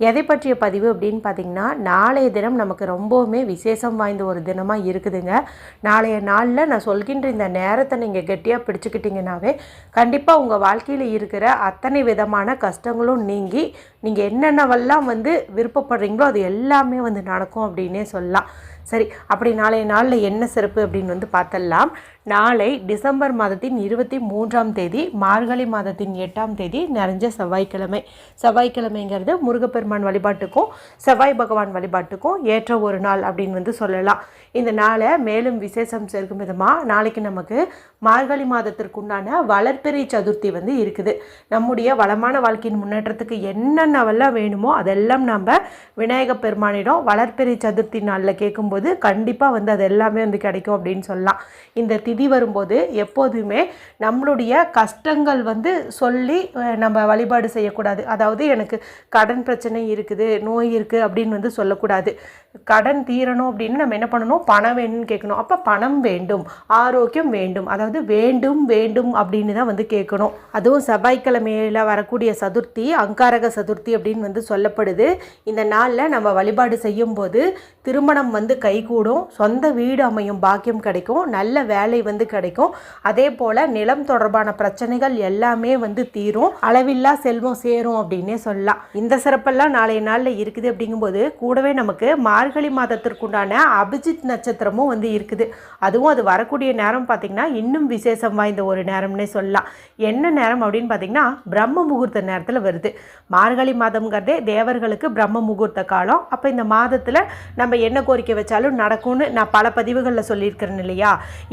எதை பற்றிய பதிவு அப்படின்னு பார்த்தீங்கன்னா நாளைய தினம் நமக்கு ரொம்பவுமே விசேஷம் வாய்ந்த ஒரு தினமாக இருக்குதுங்க. நாளைய நாளில் நான் சொல்கின்ற இந்த நேரத்தை நீங்கள் கெட்டியாக பிடிச்சிக்கிட்டிங்கனாவே கண்டிப்பாக உங்கள் வாழ்க்கையில் இருக்கிற அத்தனை விதமான கஷ்டங்களும் நீங்கி நீங்கள் என்னென்னவெல்லாம் வந்து விருப்பப்படுறீங்களோ அது எல்லாமே வந்து நடக்கும் அப்படின்னே சொல்லலாம். சரி அப்படி நாளைய நாளில் என்ன சிறப்பு அப்படின்னு வந்து பார்த்தலாம் நாளை டிசம்பர் மாதத்தின் இருபத்தி மூன்றாம் தேதி மார்கழி மாதத்தின் எட்டாம் தேதி நிறைஞ்ச செவ்வாய்க்கிழமை. செவ்வாய்க்கிழமைங்கிறது முருகப்பெருமான் வழிபாட்டுக்கும் செவ்வாய் பகவான் வழிபாட்டுக்கும் ஏற்ற ஒரு நாள் அப்படின்னு வந்து சொல்லலாம். இந்த நாளை மேலும் விசேஷம் சேர்க்கும் விதமாக நாளைக்கு நமக்கு மார்கழி மாதத்திற்குண்டான வளர்பிறை சதுர்த்தி வந்து இருக்குது. நம்முடைய வளமான வாழ்க்கையின் முன்னேற்றத்துக்கு என்னென்னவெல்லாம் வேணுமோ அதெல்லாம் நம்ம விநாயக பெருமானிடம் வளர்பிறை சதுர்த்தி நாளில் கேட்கும்போது கண்டிப்பாக வந்து அது எல்லாமே வந்து கிடைக்கும் அப்படின்னு சொல்லலாம். இந்த நிதி வரும்போது எப்போதுமே நம்மளுடைய கஷ்டங்கள் வந்து சொல்லி நம்ம வழிபாடு செய்யக்கூடாது. அதாவது எனக்கு கடன் பிரச்சனை இருக்குது நோய் இருக்குது அப்படின்னு வந்து சொல்லக்கூடாது. கடன் தீரணும் அப்படின்னு நம்ம என்ன பண்ணணும்? பணம் வேணும்னு கேட்கணும். அப்போ பணம் வேண்டும் ஆரோக்கியம் வேண்டும். அதாவது வேண்டும் வேண்டும் அப்படின்னு தான் வந்து கேட்கணும். அதுவும் செவ்வாய்க்கிழமையில் வரக்கூடிய சதுர்த்தி அங்காரக சதுர்த்தி அப்படின்னு வந்து சொல்லப்படுது. இந்த நாளில் நம்ம வழிபாடு செய்யும்போது திருமணம் வந்து கைகூடும். சொந்த வீடு அமையும் பாக்கியம் கிடைக்கும். நல்ல வேலை வந்து கிடைக்கும். அதே போல் நிலம் தொடர்பான பிரச்சனைகள் எல்லாமே வந்து தீரும். அளவில்லா செல்வம் சேரும் அப்படின்னே சொல்லலாம். இந்த சிறப்பெல்லாம் நாளைய நாளில் இருக்குது அப்படிங்கும்போது கூடவே நமக்கு மார்கழி மாதத்திற்குண்டான அபிஜித் நட்சத்திரமும் வந்து இருக்குது. அதுவும் அது வரக்கூடிய நேரம் பார்த்திங்கன்னா இன்னும் விசேஷம் வாய்ந்த ஒரு நேரம்னே சொல்லலாம். என்ன நேரம் அப்படின்னு பார்த்தீங்கன்னா பிரம்ம முகூர்த்த நேரத்தில் வருது. மார்கழி மாதம்ங்கிறதே தேவர்களுக்கு பிரம்ம முகூர்த்த காலம். அப்போ இந்த மாதத்தில் நம்ம என்ன கோரிக்கை வச்சாலும் நடக்கும்னு நான் பல பதிவுகளில் சொல்லியிருக்கிறேன் இல்லையா?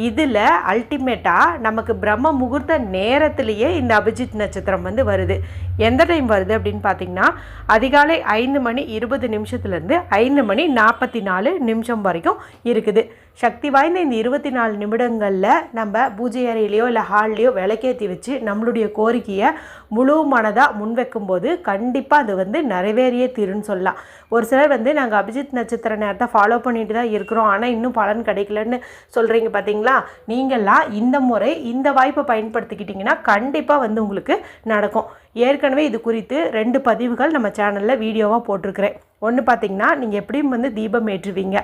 இதில் அல்டிமேட்டாக நமக்கு பிரம்ம முகூர்த்த நேரத்திலேயே இந்த அபிஜித் நட்சத்திரம் வந்து வருது. எந்த டைம் வருது அப்படின்னு பார்த்தீங்கன்னா அதிகாலை ஐந்து மணி இருபது நிமிஷத்துலேருந்து ஐந்து மணி நாற்பத்தி நாலு நிமிஷம் வரைக்கும் இருக்குது. சக்தி வாய்ந்த இந்த இருபத்தி நாலு நிமிடங்களில் நம்ம பூஜை அறையிலையோ இல்லை ஹால்லையோ விளக்கேற்றி வச்சு நம்மளுடைய கோரிக்கையை முழு மனதாக முன்வைக்கும்போது கண்டிப்பாக அது வந்து நிறைவேறியே தீருன்னு சொல்லலாம். ஒரு சிலர் வந்து நாங்கள் அபிஜித் நட்சத்திர நேரத்தை ஃபாலோ பண்ணிட்டு தான் இருக்கிறோம். ஆனால் இன்னும் பலன் கிடைக்கலன்னு சொல்கிறீங்க பார்த்தீங்களா நீங்கள்லாம் இந்த முறை இந்த வாய்ப்பை பயன்படுத்திக்கிட்டிங்கன்னா கண்டிப்பாக வந்து உங்களுக்கு நடக்கும். ஏற்கனவே இது குறித்து ரெண்டு பதிவுகள் நம்ம சேனலில் வீடியோவாக போட்டிருக்கிறேன். ஒன்று பார்த்தீங்கன்னா நீங்கள் எப்படியும் வந்து தீபம் ஏற்றுவீங்க.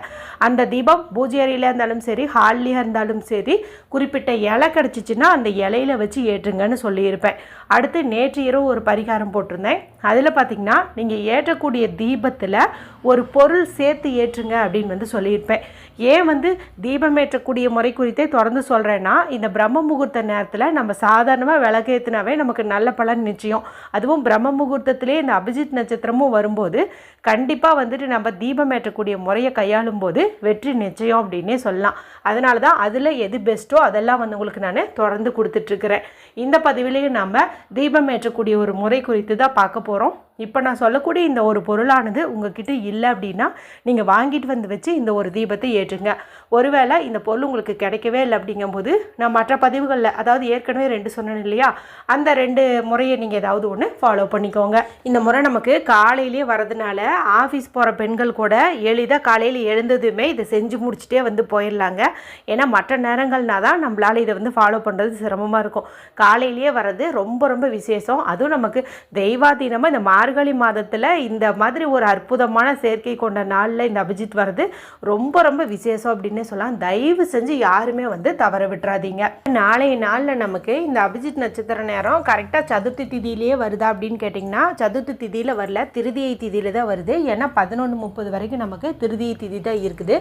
அந்த தீபம் பூஜை அறையில் இருந்தாலும் சரி ஹால்லையாக இருந்தாலும் சரி குறிப்பிட்ட இலை கிடச்சிச்சின்னா அந்த இலையில வச்சு ஏற்றுங்கன்னு சொல்லியிருப்பேன். அடுத்து நேற்று இரவு ஒரு பரிகாரம் போட்டிருந்தேன். அதில் பார்த்தீங்கன்னா நீங்கள் ஏற்றக்கூடிய தீபத்தில் ஒரு பொருள் சேர்த்து ஏற்றுங்க அப்படின்னு வந்து சொல்லியிருப்பேன். ஏன் வந்து தீபம் ஏற்றக்கூடிய முறை குறித்தே தொடர்ந்து சொல்கிறேன்னா இந்த பிரம்ம முகூர்த்த நேரத்தில் நம்ம சாதாரணமாக விளக்கேற்றினாவே நமக்கு நல்ல பலன் நிச்சயம். அதுவும் பிரம்ம முகூர்த்தத்திலே இந்த அபிஜித் நட்சத்திரமும் வரும்போது கண்டிப்பாக கண்டிப்பாக வந்துட்டு நம்ம தீபம் ஏற்றக்கூடிய முறையை கையாளும் போது வெற்றி நிச்சயம் அப்படின்னே சொல்லலாம். அதனால தான் அதில் எது பெஸ்ட்டோ அதெல்லாம் வந்து உங்களுக்கு நான் தொடர்ந்து கொடுத்துட்ருக்கிறேன். இந்த பதிவிலையும் நம்ம தீபம் ஏற்றக்கூடிய ஒரு முறை குறித்து தான் பார்க்க போகிறோம் இப்போ நான் சொல்லக்கூடிய இந்த ஒரு பொருளானது உங்ககிட்ட இல்லை அப்படின்னா நீங்கள் வாங்கிட்டு வந்து வச்சு இந்த ஒரு தீபத்தை ஏற்றுங்க. ஒருவேளை இந்த பொருள் உங்களுக்கு கிடைக்கவே இல்லை அப்படிங்கும்போது நான் மற்ற பதிவுகளில் அதாவது ஏற்கனவே ரெண்டு சொன்னேன் இல்லையா? அந்த ரெண்டு முறையை நீங்கள் ஏதாவது ஒன்று ஃபாலோ பண்ணிக்கோங்க. இந்த முறை நமக்கு காலையிலேயே வரதுனால ஆஃபீஸ் போகிற பெண்கள் கூட எளிதாக காலையில் எழுந்ததுமே இதை செஞ்சு முடிச்சுட்டே வந்து போயிடலாங்க. ஏன்னா மற்ற நேரங்கள்னா தான் நம்மளால் இதை வந்து ஃபாலோ பண்ணுறது சிரமமாக இருக்கும். காலையிலேயே வர்றது ரொம்ப ரொம்ப விசேஷம். அதுவும் நமக்கு தெய்வாதீனமாக இந்த மார்கழி மாதத்தில் இந்த மாதிரி ஒரு அற்புதமான சேர்க்கை கொண்ட நாளில் இந்த அபிஜித் வர்றது ரொம்ப ரொம்ப விசேஷம் அப்படின்னே சொல்லலாம். தயவு செஞ்சு யாருமே வந்து தவற விட்டுறாதீங்க. நாளைய நாளில் நமக்கு இந்த அபிஜித் நட்சத்திர நேரம் கரெக்டாக சதுர்த்தி திதியிலேயே வருதா அப்படின்னு கேட்டிங்கன்னா சதுர்த்தி திதியில் வரல திருதியை திதியில் தான் வருது. ஏன்னா பதினொன்று முப்பது வரைக்கும் நமக்கு திருதியை திதி தான் இருக்குது.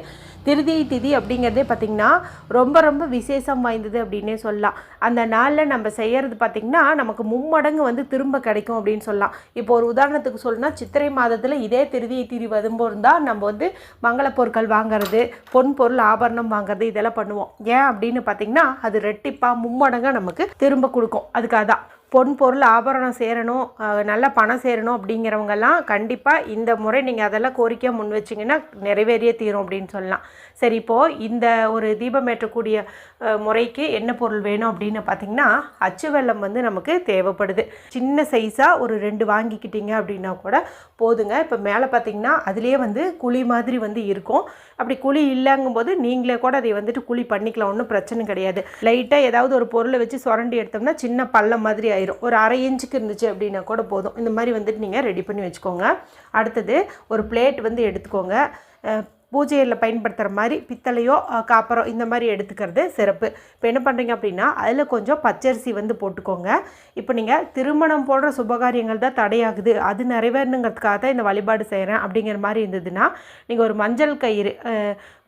திருதியை திதி அப்படிங்கிறதே பார்த்திங்கன்னா ரொம்ப ரொம்ப விசேஷம் வாய்ந்தது அப்படின்னே சொல்லலாம். அந்த நாளில் நம்ம செய்கிறது பார்த்திங்கன்னா நமக்கு மும்மடங்கு வந்து திரும்ப கிடைக்கும் அப்படின்னு சொல்லலாம். இப்போ ஒரு உதாரணத்துக்கு சொல்லணும்னா சித்திரை மாதத்தில் இதே திருதியை திதி வரும்போது தான் நம்ம வந்து மங்கள பொருட்கள் வாங்குறது பொன் பொருள் ஆபரணம் வாங்குறது இதெல்லாம் பண்ணுவோம். ஏன் அப்படின்னு பார்த்தீங்கன்னா அது ரெட்டிப்பாக மும்மடங்காக நமக்கு திரும்ப கொடுக்கும். அதுக்காக தான் பொன் பொருள் ஆபரணம் சேரணும் நல்ல பணம் சேரணும் அப்படிங்கிறவங்கெல்லாம் கண்டிப்பாக இந்த முறை நீங்கள் அதெல்லாம் கோரிக்கையாக முன் வச்சிங்கன்னா நிறைவேறிய தீரும் அப்படின்னு சொல்லலாம். சரி இப்போது இந்த ஒரு தீபம் ஏற்றக்கூடிய முறைக்கு என்ன பொருள் வேணும் அப்படின்னு பார்த்தீங்கன்னா அச்சு வெள்ளம் வந்து நமக்கு தேவைப்படுது. சின்ன சைஸாக ஒரு ரெண்டு வாங்கிக்கிட்டீங்க அப்படின்னா கூட போதுங்க. இப்போ மேலே பார்த்தீங்கன்னா அதுலேயே வந்து குழி மாதிரி வந்து இருக்கும். அப்படி குழி இல்லைங்கும்போது நீங்களே கூட அதை வந்துட்டு குழி பண்ணிக்கலாம். ஒன்றும் பிரச்சனை கிடையாது. லைட்டாக ஏதாவது ஒரு பொருளை வச்சு சுரண்டி எடுத்தோம்னா சின்ன பள்ளம் மாதிரி ஆயிரும் ஒரு அரை இன்ச்சுக்கு இருந்துச்சு அப்படின்னா கூட போதும். இந்த மாதிரி வந்துட்டு நீங்கள் ரெடி பண்ணி வச்சுக்கோங்க. அடுத்தது ஒரு பிளேட் வந்து எடுத்துக்கோங்க. பூஜையில் பயன்படுத்துகிற மாதிரி பித்தளையோ காப்பரோ இந்த மாதிரி எடுத்துக்கிறது சிறப்பு. இப்போ என்ன பண்ணுறீங்க அப்படின்னா அதில் கொஞ்சம் பச்சரிசி வந்து போட்டுக்கோங்க. இப்போ நீங்கள் திருமணம் போடுற சுபகாரியங்கள் தான் தடையாகுது. அது நிறைவேறணுங்கிறதுக்காக தான் இந்த வழிபாடு செய்கிறேன் அப்படிங்கிற மாதிரி இருந்ததுன்னா நீங்கள் ஒரு மஞ்சள் கயிறு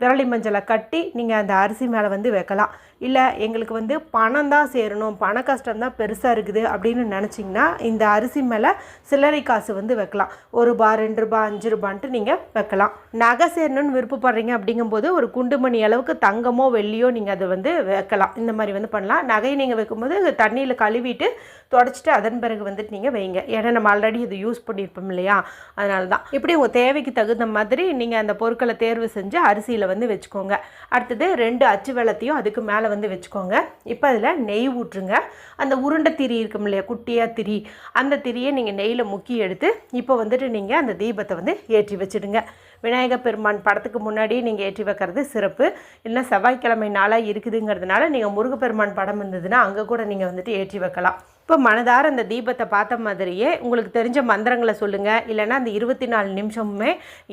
விரலி மஞ்சளை கட்டி நீங்கள் அந்த அரிசி மேலே வந்து வைக்கலாம். இல்லை எங்களுக்கு வந்து பணம் தான் சேரணும் பண கஷ்டம் தான் பெருசாக இருக்குது அப்படின்னு நினச்சிங்கன்னா இந்த அரிசி மேலே சில்லறை காசு வந்து வைக்கலாம். ஒரு ரூபா ரெண்டு ரூபா அஞ்சு ரூபான்ட்டு நீங்கள் வைக்கலாம். நகை சேரணும்னு விருப்பப்படுறீங்க அப்படிங்கும்போது ஒரு குண்டுமணி அளவுக்கு தங்கமோ வெள்ளியோ நீங்கள் அதை வந்து வைக்கலாம். இந்த மாதிரி வந்து பண்ணலாம். நகையை நீங்கள் வைக்கும்போது தண்ணியில் கழுவிட்டு தொடச்சிட்டு அதன் பிறகு வந்துட்டு நீங்கள் வைங்க. ஏன்னா நம்ம ஆல்ரெடி இது யூஸ் பண்ணியிருப்போம் இல்லையா? அதனால தான் இப்படி உங்கள் தேவைக்கு தகுந்த மாதிரி நீங்கள் அந்த பொருட்களை தேர்வு செஞ்சு அரிசியில் வந்து வச்சுக்கோங்க. அடுத்தது ரெண்டு அச்சு வெள்ளத்தையும் அதுக்கு மேலே வந்து வச்சுக்கோங்க. இப்போ அதில் நெய் ஊற்றுங்க. அந்த உருண்டை திரி இருக்கும் இல்லையா? குட்டியாக திரி. அந்த திரியை நீங்கள் நெய்யில் முக்கி எடுத்து இப்போ வந்துட்டு நீங்கள் அந்த தீபத்தை வந்து ஏற்றி வச்சிடுங்க. விநாயகர் பெருமான் படத்துக்கு முன்னாடி நீங்கள் ஏற்றி வைக்கிறது சிறப்பு. இல்லை செவ்வாய்க்கிழமை நாளாக இருக்குதுங்கிறதுனால நீங்கள் முருகப்பெருமான் படம் இருந்ததுன்னா அங்கே கூட நீங்கள் வந்துட்டு ஏற்றி வைக்கலாம். இப்போ மனதார அந்த தீபத்தை பார்த்த மாதிரியே உங்களுக்கு தெரிஞ்ச மந்திரங்களை சொல்லுங்கள் இல்லைன்னா அந்த இருபத்தி நாலு நிமிஷமுமே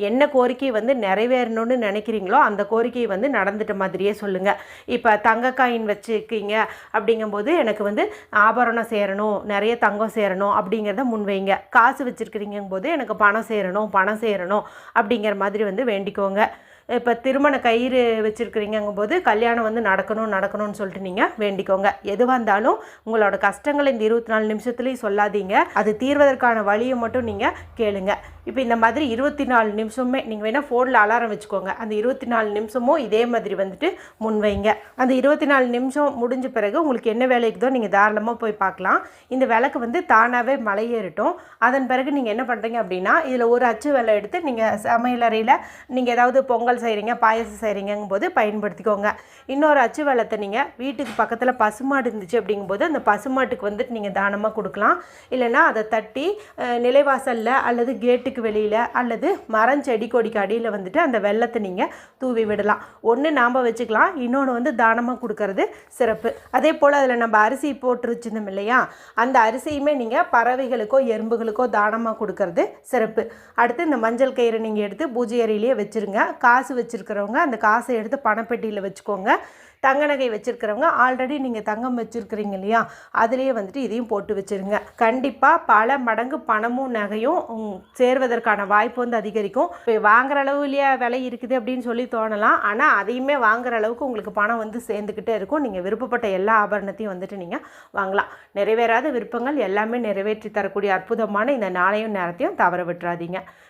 என்ன கோரிக்கை வந்து நிறைவேறணும்னு நினைக்கிறீங்களோ அந்த கோரிக்கையை வந்து நடந்துட்ட மாதிரியே சொல்லுங்கள் இப்போ தங்கக்காயின் வச்சுருக்கீங்க அப்படிங்கும்போது எனக்கு வந்து ஆபரணம் சேரணும் நிறைய தங்கம் சேரணும் அப்படிங்கிறத முன்வைங்க. காசு வச்சுருக்கிறீங்கும் போது எனக்கு பணம் சேரணும் பணம் சேரணும் அப்படிங்கிற மாதிரி வந்து வேண்டிக்கோங்க. இப்போ திருமண கயிறு வச்சுருக்கிறீங்கும் போது கல்யாணம் வந்து நடக்கணும் நடக்கணும்னு சொல்லிட்டு நீங்கள் வேண்டிக்கோங்க. எதுவாக இருந்தாலும் உங்களோட கஷ்டங்களை இந்த இருபத்தி நாலு நிமிஷத்துலேயும் சொல்லாதீங்க. அது தீர்வதற்கான வழியை மட்டும் நீங்கள் கேளுங்க. இப்போ இந்த மாதிரி இருபத்தி நாலு நிமிஷமே நீங்கள் வேணால் ஃபோனில் அலாரம் வச்சுக்கோங்க. அந்த இருபத்தி நாலு நிமிஷமும் இதே மாதிரி வந்துட்டு முன்வைங்க. அந்த இருபத்தி நாலு நிமிஷம் முடிஞ்ச பிறகு உங்களுக்கு என்ன வேலைக்குதோ நீங்கள் தாராளமாக போய் பார்க்கலாம். இந்த விளக்கு வந்து தானாகவே மலையேறட்டும். அதன் பிறகு நீங்கள் என்ன பண்ணுறீங்க அப்படின்னா இதில் ஒரு அச்சு வேலை எடுத்து நீங்கள் சமையலறையில் நீங்கள் ஏதாவது பொங்கல் செய்கிறீங்க பாயசம் செய்கிறீங்கும் போது பயன்படுத்திக்கோங்க. இன்னொரு அச்சு வெள்ளத்தை நீங்கள் வீட்டுக்கு பக்கத்தில் பசுமாடு இருந்துச்சு அப்படிங்கும்போது அந்த பசுமாட்டுக்கு வந்துட்டு நீங்கள் தானமாக கொடுக்கலாம். இல்லைன்னா அதை தட்டி நிலைவாசலில் அல்லது கேட்டுக்கு வெளியில் அல்லது மரம் செடி கொடிக்கு அடியில் வந்துட்டு அந்த வெள்ளத்தை நீங்கள் தூவி விடலாம். ஒன்று நாம் வச்சுக்கலாம் இன்னொன்று வந்து தானமாக கொடுக்கறது சிறப்பு. அதே போல் அதில் நம்ம அரிசி போட்டு வச்சுருந்தோம் இல்லையா? அந்த அரிசியுமே நீங்கள் பறவைகளுக்கோ எறும்புகளுக்கோ தானமாக கொடுக்கறது சிறப்பு. அடுத்து இந்த மஞ்சள் கயிறை நீங்கள் எடுத்து பூஜை அறையிலேயே வச்சுருங்க. காசு காசு வச்சுருக்கிறவங்க அந்த காசை எடுத்து பணப்பெட்டியில் வச்சுக்கோங்க. தங்க நகை வச்சுருக்கிறவங்க ஆல்ரெடி நீங்கள் தங்கம் வச்சுருக்கிறீங்க இல்லையா? அதுலேயே வந்துட்டு இதையும் போட்டு வச்சுருங்க. கண்டிப்பாக பல மடங்கு பணமும் நகையும் சேர்வதற்கான வாய்ப்பு வந்து அதிகரிக்கும். இப்போ வாங்குற அளவுலையே விலை இருக்குது அப்படின்னு சொல்லி தோணலாம். ஆனால் அதையுமே வாங்குற அளவுக்கு உங்களுக்கு பணம் வந்து சேர்ந்துக்கிட்டே இருக்கும். நீங்கள் விருப்பப்பட்ட எல்லா ஆபரணத்தையும் வந்துட்டு நீங்கள் வாங்கலாம். நிறைவேறாத விருப்பங்கள் எல்லாமே நிறைவேற்றி தரக்கூடிய அற்புதமான இந்த நாளையும் நேரத்தையும் தவற விட்டுறாதீங்க.